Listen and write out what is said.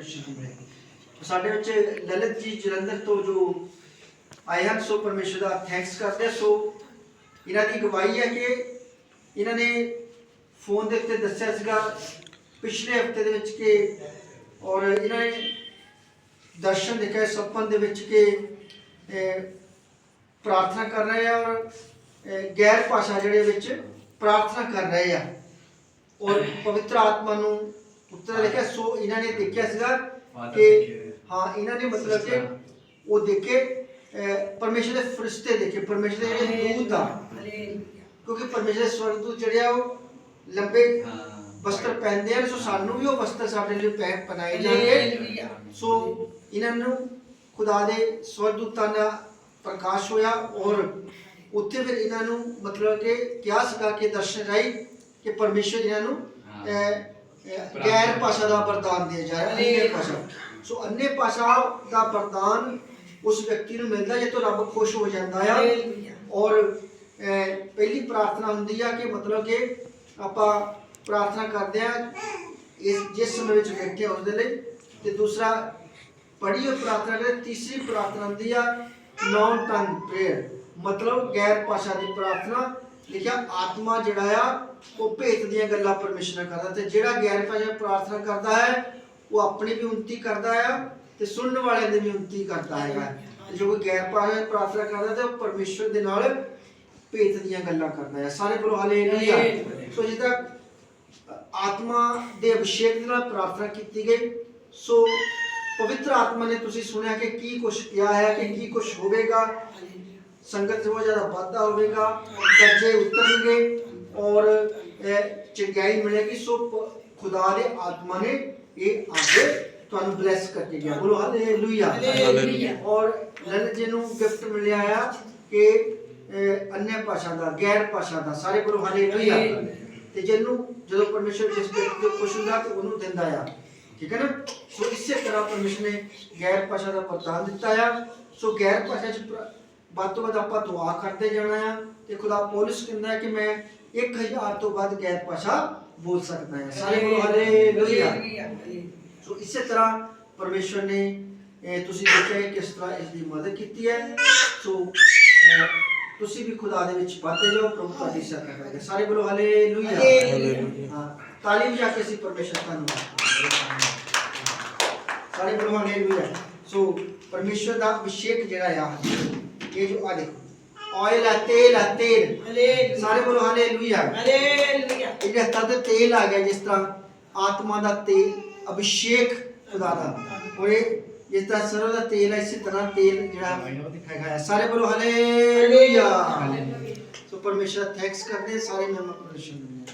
ਪ੍ਰਸ਼ਨ ਹੈ ਸਾਡੇ ਵਿੱਚ ਲਲਿਤ ਜੀ ਜਲੰਧਰ ਤੋਂ ਜੋ ਆਏ ਹਨ, ਸੋ ਪਰਮੇਸ਼ਰ ਦਾ ਥੈਂਕਸ ਕਰਦੇ ਸੋ ਇਹਨਾਂ ਦੀ ਗਵਾਹੀ ਹੈ ਕਿ ਇਹਨਾਂ ਨੇ ਫੋਨ ਦੇ ਉੱਤੇ ਦੱਸਿਆ ਸੀਗਾ ਪਿਛਲੇ ਹਫ਼ਤੇ ਦੇ ਵਿੱਚ ਕਿ ਔਰ ਇਹਨਾਂ ਨੇ ਦਰਸ਼ਨ ਦੇਖਿਆ ਸੁਪਨ ਦੇ ਵਿੱਚ ਕਿ ਪ੍ਰਾਰਥਨਾ ਕਰ ਰਹੇ ਆ ਔਰ ਗੈਰ ਭਾਸ਼ਾ ਜਿਹੜੇ ਵਿੱਚ ਪ੍ਰਾਰਥਨਾ ਕਰ ਰਹੇ ਆ। ਔਰ ਪਵਿੱਤਰ ਆਤਮਾ ਨੂੰ ਉੱਤਰ ਲਿਖਿਆ ਸੋ ਇਹਨਾਂ ਨੇ ਦੇਖਿਆ ਸੀਗਾ ਕਿ ਹਾਂ ਇਹਨਾਂ ਨੇ ਮਤਲਬ ਕਿ ਉਹ ਦੇਖੇ ਪਰਮੇਸ਼ਰ ਦੇ ਫਰਿਸ਼ਤੇ ਦੇਖੇ ਪਰਮੇਸ਼ਰ ਦੇ ਜਿਹੜੇ ਦੂਤ ਆ। ਕਿਉਂਕਿ ਪਰਮੇਸ਼ਰ ਦੇ ਸਵਰਗਦੂਤ ਜਿਹੜੇ ਆ ਉਹ ਲੰਬੇ ਵਸਤਰ ਪਹਿਨਦੇ ਹਨ ਸੋ ਸਾਨੂੰ ਵੀ ਉਹ ਵਸਤਰ ਸਾਡੇ ਲਈ ਪਹਿ ਪਨਾਏ ਜਾਣਗੇ। ਸੋ ਇਹਨਾਂ ਨੂੰ ਖੁਦਾ ਦੇ ਸਵਰਦੂਤਾਂ ਦਾ ਪ੍ਰਕਾਸ਼ ਹੋਇਆ ਔਰ ਉੱਥੇ ਫਿਰ ਇਹਨਾਂ ਨੂੰ ਮਤਲਬ ਕਿ ਕਿਹਾ ਸੀਗਾ ਕਿ ਦਰਸ਼ਨ ਰਾਈ ਕਿ ਪਰਮੇਸ਼ਰ ਇਹਨਾਂ ਨੂੰ ਗੈਰ ਭਾਸ਼ਾ ਦਾ ਵਰਦਾਨ ਦਿਆ ਜਾਏ ਅੰਨੇ ਭਾਸ਼ਾ। ਸੋ ਅੰਨੇ ਭਾਸ਼ਾ ਦਾ ਵਰਦਾਨ ਉਸ ਵਿਅਕਤੀ ਨੂੰ ਮਿਲਦਾ ਜੇ ਤੋਂ ਰੱਬ ਖੁਸ਼ ਹੋ ਜਾਂਦਾ ਆ। ਔਰ ਪਹਿਲੀ ਪ੍ਰਾਰਥਨਾ ਹੁੰਦੀ ਆ ਕਿ ਮਤਲਬ ਕਿ ਆਪਾਂ ਪ੍ਰਾਰਥਨਾ ਕਰਦੇ ਆ ਇਸ ਜਿਸ ਸਮੇਂ ਵਿੱਚ ਬੈਠੇ ਹਾਂ ਉਸ ਦੇ ਲਈ। ਤੇ ਦੂਸਰਾ ਪੜ੍ਹੀ ਹੋਈ ਪ੍ਰਾਰਥਨਾ ਦੇ ਤੀਸਰੀ ਪ੍ਰਾਰਥਨਾ ਹੁੰਦੀ ਆ ਨੌਨ ਟੰਗ ਪ੍ਰੇਅਰ। ਮਤਲਬ ਗੈਰ ਭਾਸ਼ਾ ਦੀ ਪ੍ਰਾਰਥਨਾ। ਲਿਖਿਆ ਆਤਮਾ ਜਿਹੜਾ ਆ ਉਹ ਭੇਤ ਦੀਆਂ ਗੱਲਾਂ ਪਰਮੇਸ਼ਰ ਨਾਲ ਕਰਦਾ ਤੇ ਜਿਹੜਾ ਗੈਰ ਭਾਸ਼ਾ ਪ੍ਰਾਰਥਨਾ ਕਰਦਾ ਹੈ ਉਹ ਆਪਣੀ ਵੀ ਉਨਤੀ ਕਰਦਾ ਆ ਤੇ ਸੁਣਨ ਵਾਲਿਆਂ ਦੀ ਵੀ ਉਨਤੀ ਕਰਦਾ ਹੈਗਾ। ਜੋ ਕੋਈ ਗੈਰ ਭਾਸ਼ਾ ਪ੍ਰਾਰਥਨਾ ਕਰਦਾ ਤੇ ਉਹ ਪਰਮੇਸ਼ਰ ਦੇ ਨਾਲ ਭੇਤ ਦੀਆਂ ਗੱਲਾਂ ਕਰਦਾ ਹੈ। ਸਾਰੇ ਬੋਲੋ ਹਾਲੇਲੂਇਆ। ਸੋ ਜਿੱਦਾਂ ਆਤਮਾ ਦੇ ਅਭਿਸ਼ੇਕ ਦੇ ਨਾਲ ਪ੍ਰਾਰਥਨਾ ਕੀਤੀ ਗਈ ਸੋ ਪਵਿੱਤਰ ਆਤਮਾ ਨੇ ਤੁਸੀਂ ਸੁਣਿਆ ਕਿ ਕੀ ਕੁਝ ਕਿਹਾ ਹੈ ਕਿ ਕੀ ਕੁਝ ਹੋਵੇਗਾ। ਸੰਗਤ 'ਚ ਬਹੁਤ ਜ਼ਿਆਦਾ ਵਾਧਾ ਹੋਵੇਗਾ ਕਰਜ਼ੇ ਉਤਰਨਗੇ ਔਰ ਅਹ, ਚੰਗਿਆਈ ਮਿਲੇਗੀ ਸੋ ਖੁਦਾ ਦੇ ਆਤਮਾ ਨੇ ਇਹ ਅੱਗੇ ਤੁਹਾਨੂੰ ਬਲੈਸ ਕਰਕੇ ਗਿਆ। ਬੋਲੋ ਹਾਲੇਲੂਇਆ। ਔਰ ਲਲਿਤ ਜੀ ਨੂੰ ਗਿਫਟ ਮਿਲਿਆ ਆ ਕਿ ਅੰਨ੍ਯ ਭਾਸ਼ਾ ਦਾ ਗੈਰ ਭਾਸ਼ਾ ਦਾ ਸਾਰੇ ਬੋਲੋ ਹਾਲੇਲੂਇਆ ਤੇ ਜਿਹਨੂੰ ਜਦੋਂ ਪਰਮੇਸ਼ਰ ਜਿਸ ਤੋਂ ਖੁਸ਼ ਹੁੰਦਾ ਤੇ ਉਹਨੂੰ ਦਿੰਦਾ ਆ। ਠੀਕ ਹੈ ਨਾ? ਸੋ ਇਸੇ ਤਰ੍ਹਾਂ ਪਰਮੇਸ਼ਰ ਨੇ ਗੈਰ ਭਾਸ਼ਾ ਦਾ ਵਰਦਾਨ ਦਿੱਤਾ ਆ। ਸੋ ਗੈਰ ਭਾਸ਼ਾ ਚ ਵੱਧ ਤੋਂ ਵੱਧ ਆਪਾਂ ਦੁਆ ਕਰਦੇ ਜਾਣਾ ਆ ਤੇ ਖੁਦਾ ਪੌਲਸ ਕਹਿੰਦਾ ਹੈ ਕਿ ਮੈਂ 1000 ਤੋਂ ਵੱਧ ਗੈਰ ਭਾਸ਼ਾ ਬੋਲ ਸਕਦਾ ਹਾਂ ਸਾਰੇ ਬੋਲੋ ਹਾਲੇਲੂਇਆ ਸੋ ਇਸੇ ਤਰ੍ਹਾਂ ਪਰਮੇਸ਼ਰ ਨੇ ਤੁਸੀਂ ਦੇਖਿਆ ਕਿਸ ਤਰ੍ਹਾਂ ਇਸ ਦੀ ਮਦਦ ਕੀਤੀ ਹੈ। ਸੋ ਤੁਸੀਂ ਵੀ ਖੁਦਾ ਦੇ ਵਿੱਚ ਵੱਧਦੇ ਜਾਓ ਪ੍ਰਭੂ ਤੁਹਾਡੀ ਸਹਾਇਤਾ ਕਰੇਗਾ ਸਾਰੇ ਬੋਲੋ ਹਾਲੇਲੂਇਆ। ਹਾਂ ਤਾਲੀ ਵਜਾ ਕੇ ਅਸੀਂ ਪਰਮੇਸ਼ਰ ਧੰਨਵਾਦ ਸਾਰੇ ਬੋਲੋ ਹਾਲੇਲੂਇਆ ਸੋ ਪਰਮੇਸ਼ਰ ਦਾ ਅਭਿਸ਼ੇਕ ਜਿਹੜਾ ਆ ਇਹ ਜੋ ਆ ਦੇਖੋ। ਆਇਲ ਆ ਤੇਲ ਆ ਤੇਲ। ਸਾਰੇ ਬੋਲੋ ਹਾਲੇਲੂਇਆ। ਇਹ ਹੱਥਾਂ ਤੇ ਤੇਲ ਆ ਗਿਆ ਜਿਸ ਤਰ੍ਹਾਂ ਆਤਮਾ ਦਾ ਤੇਲ ਅਭਿਸ਼ੇਕ ਖੁਦਾ ਦਾ ਔਰ ਇਹ ਜਿਸ ਤਰ੍ਹਾਂ ਸਰੋਂ ਦਾ ਤੇਲ ਹੈ ਇਸੇ ਤਰ੍ਹਾਂ ਤੇਲ ਜਿਹੜਾ ਹੈਗਾ ਹੈ ਸਾਰੇ ਬੋਲੋ ਹਾਲੇਲੂਇਆ। ਸੋ ਪਰਮੇਸ਼ਰ ਥੈਂਕਸ ਕਰਦੇ ਸਾਰੇ ਮਹਿਮਾ ਪਰਮੇਸ਼ਰ ਨੂੰ